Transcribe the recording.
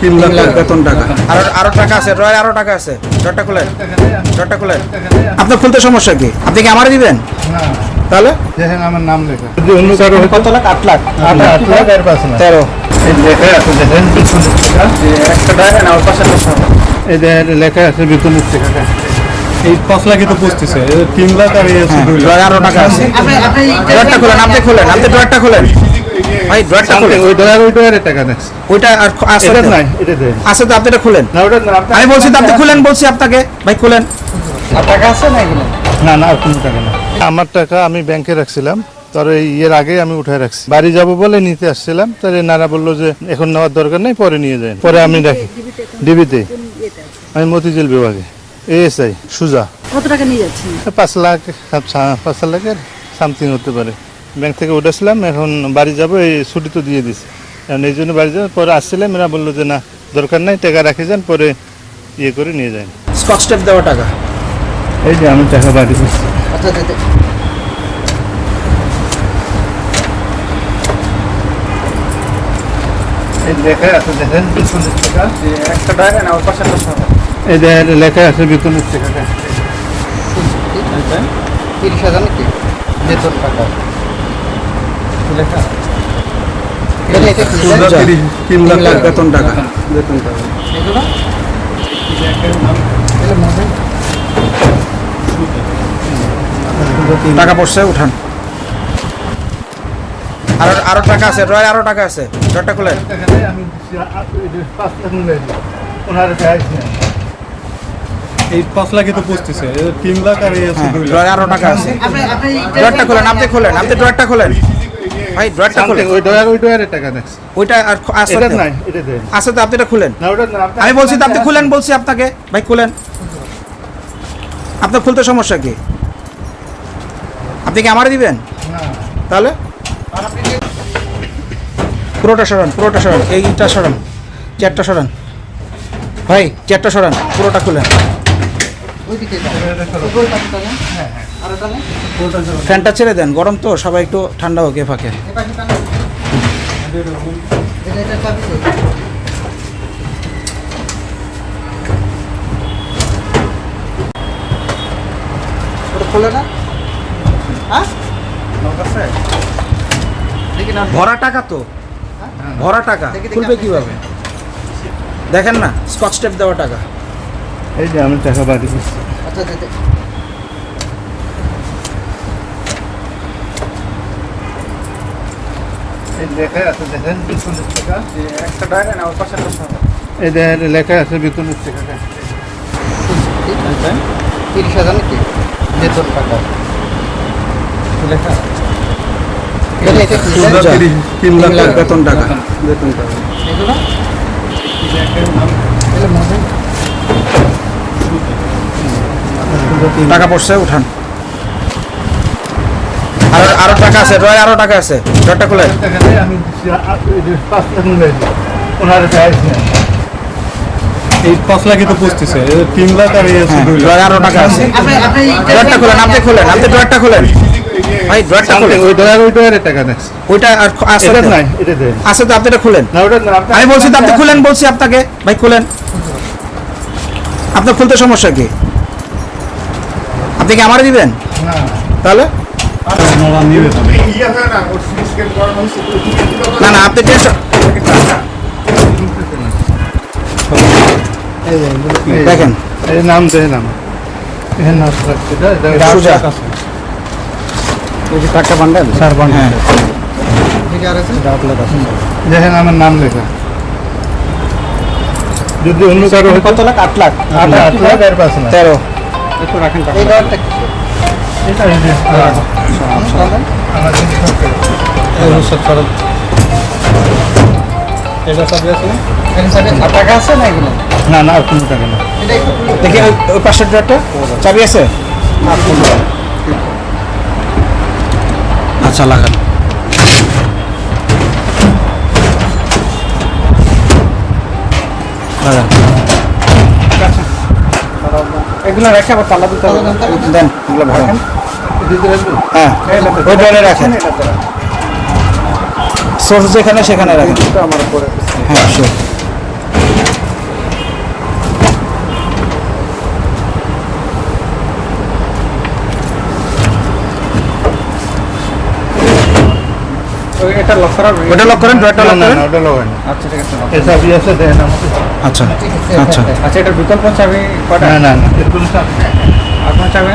তিন লাখ বেতন টাকা আরও আরও টাকা আছে টাকা আছে আপনার খুলতে সমস্যা কি? আপনি কি আমারে দিবেন? তাহলে? আমার নাম লেখা যদি অন্য কারও হতো কত লাখ? আট লাখ। আট আট লাখ আর পাঁচ লাখ তেরো। লেখা আছে দেখেন টাকা না ওর পাশে এই দেখেন লেখা আছে বেতনের টাকা এই পাঁচ লাখই তো পৌঁছতেছে তিন লাখ আর এই আছে দুই লাখ। টাকা আছে। খুলেন আপনি খুলেন আপনি ডরটা খুলেন। ভাই ডরটা খুলেন। ওই ডলার ওই ডলারের টাকা দেখছি ওইটা আর আছে এটা এটা দেন। আছে তো? আপনি এটা খুলেন। না ওটা না আমি বলছি তো আপনি খুলেন বলছি আপনাকে। ভাই খুলেন। টাকা আছে না এগুলো? না না কোনো টাকা না আমার টাকা আমি ব্যাংকে রাখছিলাম। তার এই ইয়ের আগে আমি উঠায় রাখছি। বাড়ি যাব বলে নিতে আসছিলাম। তার নানা বলল যে এখন নেওয়ার দরকার নেই পরে নিয়ে যায় পরে আমি রাখি। ডিবিতে। আমি মতিঝিল বিভাগে। এএসআই সুজা। কত টাকা নিয়ে যাচ্ছেন? পাঁচ লাখ সা- পাঁচ লাখের সামথিং হতে পারে। ব্যাংক থেকে উঠেছিলাম এখন বাড়ি যাব এই ছুটি তো দিয়ে দিছে এখন এই জন্য বাড়ি যাব পরে আসছিলাম এরা বলল যে না দরকার নাই টাকা রাখে যান পরে ইয়ে করে নিয়ে যান স্কচ টেপ দেওয়া টাকা? এই যে আমি টাকা বাড়ি আচ্ছা আচ্ছা এই লেখা আছে বেতনের টাকা। তিরিশ হাজার নাকি? বেতন টাকা। তিন লাখ বেতন টাকা। বেতন টাকা। টাকা পড়ছে উঠান। আরও আরও টাকা আছে রয় আরও টাকা আছে। পাঁচ লাখ মিলাই ওনার এই পাঁচ লাখই তো পৌঁছতেছে তিন লাখ আর এই আছে হ্যাঁ, আরও টাকা আছে। খুলেন আপনি খুলেন আপনি ডরটা খুলেন। ভাই ডরটা খুলেন। ওই ডলার ওই ডলারের টাকা দেখছি ওইটা আর এটা নাই এটা দেন। আছে তো আপনি এটা খুলেন। না ওটা না আমি বলছি তো আপনি খুলেন বলছি আপনাকে। ভাই খুলেন। আপনার খুলতে সমস্যা কি? আপনি কি আমারে দিবেন? না। তাহলে? পুরোটা সরান পুরোটা সরান। এইটা সরান চেয়ারটা সরান। ভাই চেয়ারটা সরান পুরোটা খুলেন। ফ্যানটা ছেড়ে দেন গরম তো সবাই একটু ঠান্ডা হোক এ ফাঁকে। ভরা টাকা তো। ভরা টাকা। খুলবে কীভাবে? দেখেন না স্কচ টেপ দেওয়া টাকা। এই যে আমি টাকা বাড়ি দিচ্ছি। এই লেখা আছে দেখেন টাকা। একটা টাকা না ওর পাশে এই দেখেন লেখা আছে টাকা তিরিশ হাজার নাকি? বেতন টাকা লেখা। তিন লাখ বেতন টাকা। বেতন টাকা। টাকা পড়ছে উঠান। আরও আরও টাকা আছে রয় আরও টাকা আছে। পাঁচ লাখ ওনার চাইছি এই পাঁচ লাখই তো পৌঁছতেছে তিন লাখ আর লাখ। রয় আরও টাকা আছে। ডরটা খুলেন আপনি খুলেন আপনি ডরটা খুলেন। ভাই খুলেন। ওই ডলার ওই ডলারের টাকা দেখছি ওইটা আর আছে এটা? নাই দেন। আছে তো আপনি এটা খুলেন। না ওটা আমি বলছি তো আপনি খুলেন বলছি আপনাকে। ভাই খুলেন। আপনার খুলতে সমস্যা কি? আপনি কি আমারে দিবেন? না। তাহলে। না না আপনি টেনশন দেখেন। এই নাম দেখেন আমার। এখানে নাম বান্ডেল চার বান্ডেল। হ্যাঁ। দেখেন আমার নাম লেখা। যদি অন্য কারও কত লাখ? আট লাখ। আট আট লাখ। আর তেরো এই যে, আমার জিনিসপত্র। এটা সবই আছে না? টাকা আছে না এগুলো? না না আর কোনো টাকা না দেখি ওই- ওই পাশের ড্রয়ারটা? চাবি আছে? আচ্ছা লাগান। লাগান। এগুলো রেখে আবার তালা দিতে হবে। দেন এগুলো পারবে? হ্যাঁ ওই ড্রয়ারে রাখেন। সোর্স যেখানে সেখানে রাখেন। আমার উপরে। হ্যাঁ এটা লক করার ওটা লক করেন ড্রয়ারটা না লক না করেন? ওটা লোক আচ্ছা ঠিক আছে। এই চাবি আছে দেন আমাকে। আচ্ছা আচ্ছা। আচ্ছা এটার বিকল্প চাবি কটা না না না আপনার চাবি?